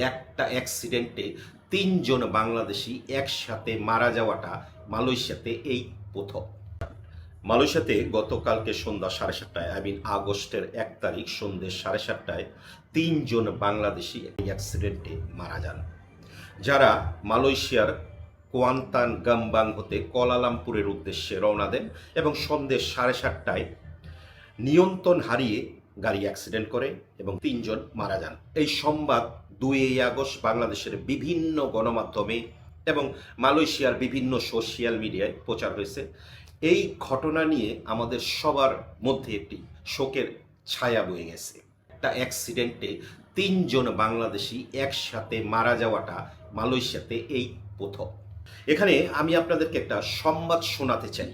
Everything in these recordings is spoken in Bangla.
একটা অ্যাক্সিডেন্টে তিনজন বাংলাদেশি একসাথে মারা যাওয়াটা মালয়েশিয়াতে এই প্রথম। মালয়েশিয়াতে গতকালকে সন্ধ্যা সাড়ে সাতটায় আই মিন আগস্টের এক তারিখ সন্ধ্যে সাড়ে সাতটায় তিনজন বাংলাদেশি অ্যাক্সিডেন্টে মারা যান। যারা মালয়েশিয়ার কোয়ান্তান গাম্বাং হতে কলালামপুরের উদ্দেশ্যে রওনা দেন এবং সন্ধ্যে সাড়ে সাতটায় নিয়ন্ত্রণ হারিয়ে গাড়ি অ্যাক্সিডেন্ট করে এবং তিনজন মারা যান। এই সংবাদ দুই আগস্ট বাংলাদেশের বিভিন্ন গণমাধ্যমে এবং মালয়েশিয়ার বিভিন্ন সোশ্যাল মিডিয়ায় প্রচার হয়েছে। এই ঘটনা নিয়ে আমাদের সবার মধ্যে একটি শোকের ছায়া বয়ে গেছে। একটা অ্যাক্সিডেন্টে তিনজন বাংলাদেশি একসাথে মারা যাওয়াটা মালয়েশিয়াতে এই প্রথম। এখানে আমি আপনাদেরকে একটা সংবাদ শোনাতে চাই।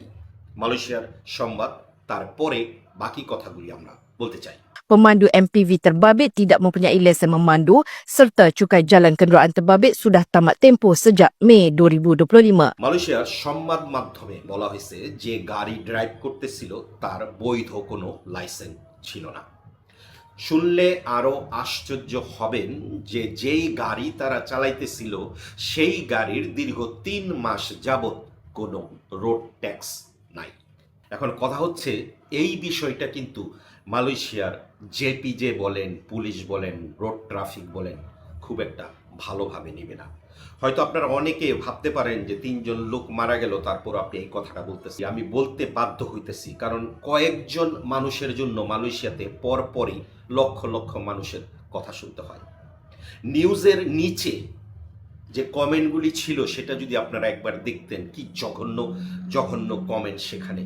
মালয়েশিয়ার সংবাদ, তারপরে বাকি কথাগুলি আমরা বলতে চাই। Pemandu MPV terbabit tidak mempunyai lesen memandu serta cukai jalan kenderaan terbabit sudah tamat tempoh sejak Mei 2025. মালয়েশিয়ার সংবাদ মাধ্যমে বলা হয়েছে যে গাড়ি ড্রাইভ করতেছিল তার বৈধ কোনো লাইসেন্স ছিল না শুনলে আরও আশ্চর্য হবেন যে যেই গাড়ি তারা চালাইতেছিল সেই গাড়ির দীর্ঘ তিন মাস যাবৎ কোনো রোড ট্যাক্স নাই এখন কথা হচ্ছে, এই বিষয়টা কিন্তু মালয়েশিয়ার জেপিজে বলেন, পুলিশ বলেন, রোড ট্রাফিক বলেন, খুব একটা ভালোভাবে নেবে না। হয়তো আপনারা অনেকে ভাবতে পারেন যে তিনজন লোক মারা গেল, তারপর আপনি এই কথাটা বলতেছি আমি বলতে বাধ্য হইতেছি, কারণ কয়েকজন মানুষের জন্য মালয়েশিয়াতে পরপরই লক্ষ লক্ষ মানুষের কথা শুনতে হয়। নিউজের নিচে যে কমেন্টগুলি ছিল, সেটা যদি আপনারা একবার দেখতেন, কি জঘন্য জঘন্য কমেন্ট সেখানে।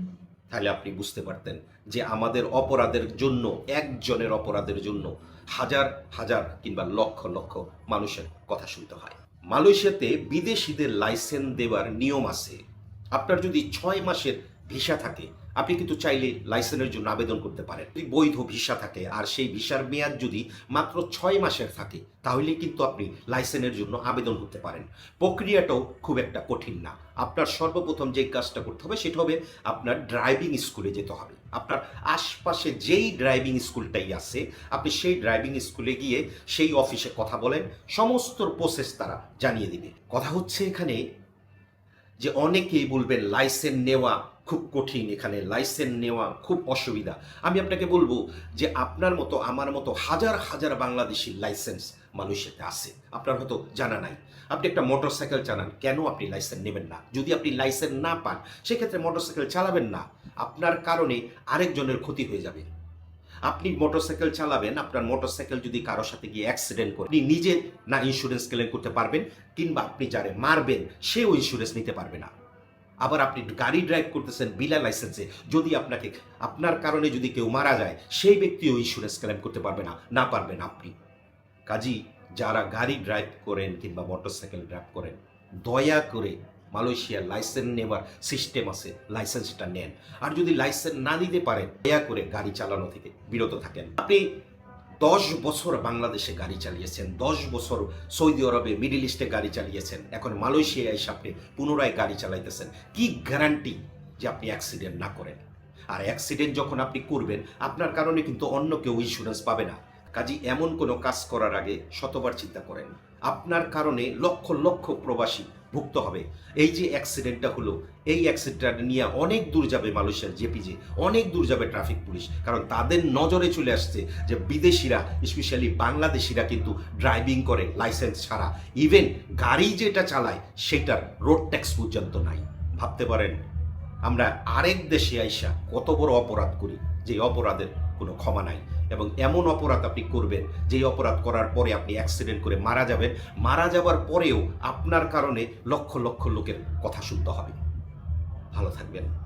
তাহলে আপনি বুঝতে পারতেন যে আমাদের অপরাধের জন্য, একজনের অপরাধের জন্য হাজার হাজার কিংবা লক্ষ লক্ষ মানুষের কথা শুনতে হয়। মালয়েশিয়াতে বিদেশিদের লাইসেন্স দেওয়ার নিয়ম আছে। আপনার যদি ছয় মাসের ভিসা থাকে আপনি কিন্তু চাইলে লাইসেন্সের জন্য আবেদন করতে পারেন। যদি বৈধ ভিসা থাকে, আর সেই ভিসার মেয়াদ যদি মাত্র ছয় মাসের থাকে, তাহলে কিন্তু আপনি লাইসেন্সের জন্য আবেদন করতে পারেন। প্রক্রিয়াটাও খুব একটা কঠিন না। আপনার সর্বপ্রথম যে কাজটা করতে হবে, সেটা হবে আপনার ড্রাইভিং স্কুলে যেতে হবে। আপনার আশপাশে যেই ড্রাইভিং স্কুলটাই আছে, আপনি সেই ড্রাইভিং স্কুলে গিয়ে সেই অফিসে কথা বলেন, সমস্ত প্রসেস তারা জানিয়ে দিবে। কথা হচ্ছে এখানে যে অনেকেই বলবেন লাইসেন্স নেওয়া খুব কঠিন এখানে লাইসেন্স নেওয়া খুব অসুবিধা। আমি আপনাকে বলব যে আপনার মতো, আমার মতো হাজার হাজার বাংলাদেশি লাইসেন্স মানুষের আছে। আপনার হয়তো জানা নাই। আপনি একটা মোটরসাইকেল চালান, কেন আপনি লাইসেন্স নেবেন না? যদি আপনি লাইসেন্স না পান, সেক্ষেত্রে মোটরসাইকেল চালাবেন না। আপনার কারণে আরেকজনের ক্ষতি হয়ে যাবে। আপনি মোটরসাইকেল চালাবেন, আপনার মোটরসাইকেল যদি কারোর সাথে গিয়ে অ্যাক্সিডেন্ট করে, আপনি নিজে না ইন্স্যুরেন্স ক্লেম করতে পারবেন, কিংবা আপনি যারে মারবেন, সেও ইন্স্যুরেন্স নিতে পারবে না। আবার আপনি গাড়ি ড্রাইভ করতেছেন বিলা লাইসেন্সে যদি আপনাকে, আপনার কারণে যদি কেউ মারা যায়, সেই ব্যক্তিও ইন্স্যুরেন্স ক্লেম করতে পারবে না না পারবেন আপনি। কাজী, যারা গাড়ি ড্রাইভ করেন কিংবা মোটরসাইকেল ড্রাইভ করেন, দয়া করে মালয়েশিয়ার লাইসেন্স নেবার সিস্টেম আছে লাইসেন্সটা নেন। আর যদি লাইসেন্স না নিতে পারেন, দয়া করে গাড়ি চালানো থেকে বিরত থাকেন। আপনি দশ বছর বাংলাদেশে গাড়ি চালিয়েছেন, দশ বছর সৌদি আরবে, মিডিল ইস্টে গাড়ি চালিয়েছেন, এখন মালয়েশিয়ায় এসে আপনি পুনরায় গাড়ি চালাইতেছেন। কি গ্যারান্টি যে আপনি অ্যাক্সিডেন্ট না করেন? আর অ্যাক্সিডেন্ট যখন আপনি করবেন, আপনার কারণে কিন্তু অন্য কেউ ইন্স্যুরেন্স পাবে না। কাজী এমন কোনো কাজ করার আগে শতবার চিন্তা করেন, আপনার কারণে লক্ষ লক্ষ প্রবাসী ভুক্ত হবে। এই যে অ্যাক্সিডেন্টটা হলো, এই অ্যাক্সিডেন্টটা নিয়ে অনেক দূর যাবে মালয়েশিয়ার জেপিজে অনেক দূর যাবে ট্রাফিক পুলিশ, কারণ তাদের নজরে চলে আসছে যে বিদেশিরা স্পেশালি বাংলাদেশিরা কিন্তু ড্রাইভিং করে লাইসেন্স ছাড়া। ইভেন গাড়ি যেটা চালায়, সেটার রোড ট্যাক্স পর্যন্ত নাই। ভাবতে পারেন, আমরা আরেক দেশে আইসা কত বড় অপরাধ করি, যে অপরাধের কোনো ক্ষমা নাই। এবং এমন অপরাধ আপনি করবেন, যেই অপরাধ করার পরে আপনি অ্যাক্সিডেন্ট করে মারা যাবেন। মারা যাবার পরেও আপনার কারণে লক্ষ লক্ষ লোকের কথা শুনতে হবে। ভালো থাকবেন।